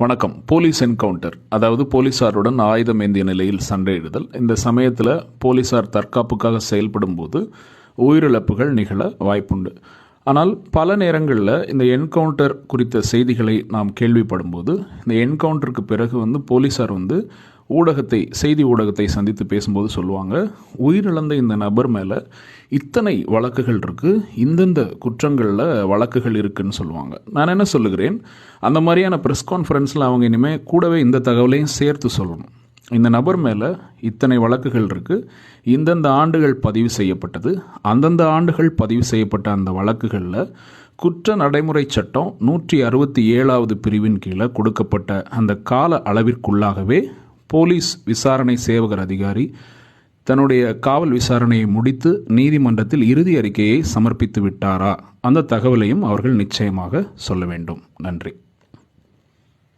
வணக்கம். Police encounter. அதாவது போலீசாருடன் ஆயுதம் ஏந்திய நிலையில் சண்டையிடுதல். இந்த சமயத்தில் போலீசார் தற்காப்புக்காக செயல்படும் போது உயிரிழப்புகள் நிகழ வாய்ப்புண்டு. ஆனால் பல நேரங்களில் இந்த என்கவுண்டர் குறித்த செய்திகளை நாம் கேள்விப்படும்போது இந்த என்கவுண்டருக்கு பிறகு வந்து போலீசார் வந்து ஊடகத்தை செய்தி ஊடகத்தை சந்தித்து பேசும்போது சொல்லுவாங்க உயிரிழந்த இந்த நபர் மேலே இத்தனை வழக்குகள் இருக்குது இந்தந்த குற்றங்களில் வழக்குகள் இருக்குன்னு சொல்லுவாங்க. நான் என்ன சொல்லுகிறேன் அந்த மாதிரியான ப்ரெஸ் கான்ஃபரன்ஸில் அவங்க இனிமேல் கூடவே இந்த தகவலையும் சேர்த்து சொல்லணும். இந்த நபர் மேலே இத்தனை வழக்குகள் இருக்குது இந்தந்த ஆண்டுகள் பதிவு செய்யப்பட்டது. அந்தந்த ஆண்டுகள் பதிவு செய்யப்பட்ட அந்த வழக்குகளில் குற்ற நடைமுறை சட்டம் நூற்றி அறுபத்தி ஏழாவது பிரிவின் கீழே கொடுக்கப்பட்ட அந்த கால அளவிற்குள்ளாகவே போலீஸ் விசாரணை சேவகர் அதிகாரி தன்னுடைய காவல் விசாரணையை முடித்து நீதிமன்றத்தில் இறுதி அறிக்கையை சமர்ப்பித்து விட்டாரா? அந்த தகவலையும் அவர்கள் நிச்சயமாக சொல்ல வேண்டும். நன்றி.